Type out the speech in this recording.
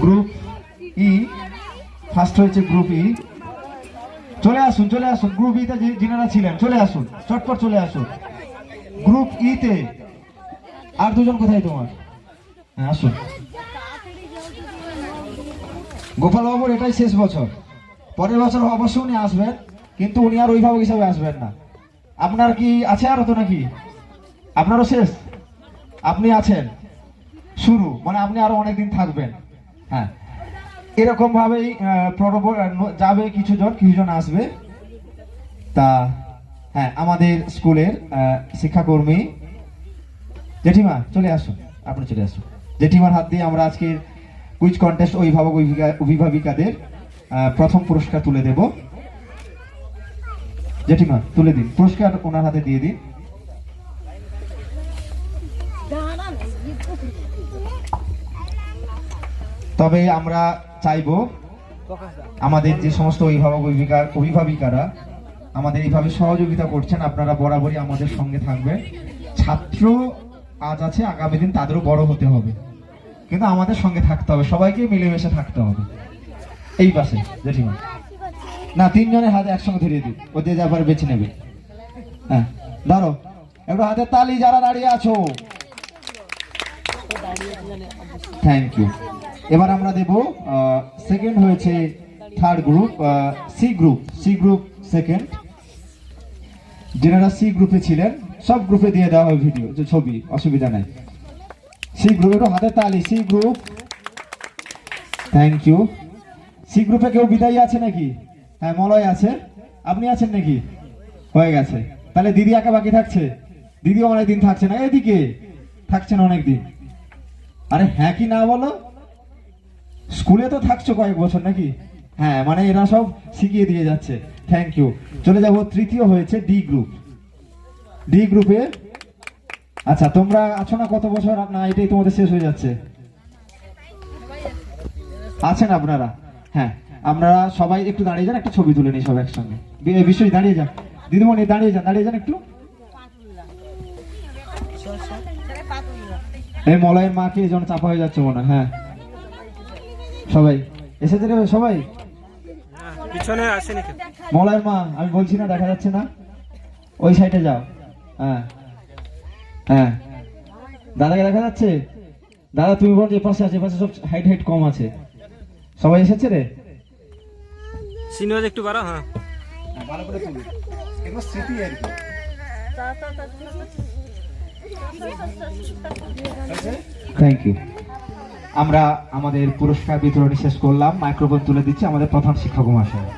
Group E first হয়েছে group E. চলে আসুন চলে আসুন, গ্রুপ ইতে যিনারা ছিলেন, চলে আসুন, চটপট চলে আসুন। গ্রুপ ইতে আর দুজন কোথায় তোমার? হ্যাঁ আসুন। গোপাল বাবুর এটাই শেষ বছর। পরের বছর অবশ্যই উনি আসবেন, কিন্তু উনি আর অভিভাবক হিসাবে আসবেন না। আপনার কি আছে আরও তো নাকি? আপনারও শেষ? আপনি আছেন। শুরু মানে আপনি আরও অনেকদিন থাকবেন। হ্যাঁ। এরকম ভাবেই আহ, পরব- আহ, যাবে কিছু জন আসবে। তা হ্যাঁ আমাদের স্কুলের শিক্ষাকর্মী। জেঠিমা চলে আসুন আপনি চলে আসুন। জেঠিমার হাত দিয়ে আমরা আজকের কুইজ কন্টেস্ট অভিভাবিকা- অভিভাবিকাদের প্রথম পুরস্কার তুলে দেব। জেঠিমা তুলে দিন। পুরস্কার ওনার হাতে দিয়ে দিন। তবে আমরা চাইব আমাদের যে সমস্ত অভিভাবক অভিভাবিকা অভিভাবিকারা আমাদের এইভাবে সহযোগিতা করছেন, আপনারা বরাবরই আমাদের সঙ্গে থাকবেন। ছাত্র আজ আছে, আগামী দিন তাদেরও বড় হতে হবে। কিন্তু আমাদের সঙ্গে থাকতে হবে, সবাইকে মিলেমিশে থাকতে হবে। এই পাশে, জেঠিমা। না, তিনজনের হাতে একসঙ্গে ধরিয়ে দিন ও যে যাবার বেছে নেবে। হ্যাঁ ধরো একটু হাতে তালি যারা দাঁড়িয়ে আছো। থ্যাংক ইউ এবার আমরা দেব সেকেন্ড হয়েছে third group C group C group second যেনারা সি গ্রুপে ছিলেন, সব গ্রুপে দিয়ে দেওয়া হয় ভিডিও যে ছবি, অসুবিধা নাই। সি গ্রুপ একটু হাতে তালি C group thank you C গ্রুপে কেউ বিদায়ী আছে নাকি? হ্যাঁ মলয় আছে। আপনি আছেন নাকি? হয়ে গেছে। তাহলে দিদি একা বাকি থাকছে? দিদিও অনেক দিন থাকছে না। এদিকে থাকছেন অনেক দিন আরে হ্যাঁ কি না বলো? স্কুলে তো থাকছো কয়েক বছর নাকি? হ্যাঁ মানে এরা সব শিখিয়ে দিয়ে যাচ্ছে। থ্যাংক ইউ চলে যাব, তৃতীয় হয়েছে ডি গ্রুপ ডি গ্রুপে আচ্ছা তোমরা আছো না কত বছর? না, এটাই তোমাদের শেষ হয়ে যাচ্ছে। আছেন আপনারা? হ্যাঁ আপনারা সবাই একটু দাঁড়িয়ে যান, একটা ছবি তুলে নিই সব একসঙ্গে। বি- বিশ্বই দাঁড়িয়ে যান। দিদিমণি, দাঁড়িয়ে যান দাঁড়িয়ে যান একটু। এই মলয়ের মাকে এই জন্য চাপা হয়ে যাচ্ছে মনে হয়, হ্যাঁ। সবাই এসেছে রে সবাই? পিছনে আসেনি কেউ। মলয়ের মা আমি বলছি না দেখা যাচ্ছে না। ওই সাইডে যাও। হ্যাঁ। হ্যাঁ। দাদাকে দেখা যাচ্ছে? দাদা তুমি বল যে পাশে আছে পাশে সব হাইট হাইট কম আছে। সবাই এসেছে রে? সিনিয়র একটু বাড়া হ্যাঁ। ভালো করে তুলি। এগুলো স্মৃতি আর কি। থ্যাংক ইউ আমরা আমাদের পুরস্কার বিতরণী শেষ করলাম। মাইক্রোফোন তুলে দিচ্ছি আমাদের প্রধান শিক্ষক মহাশয়।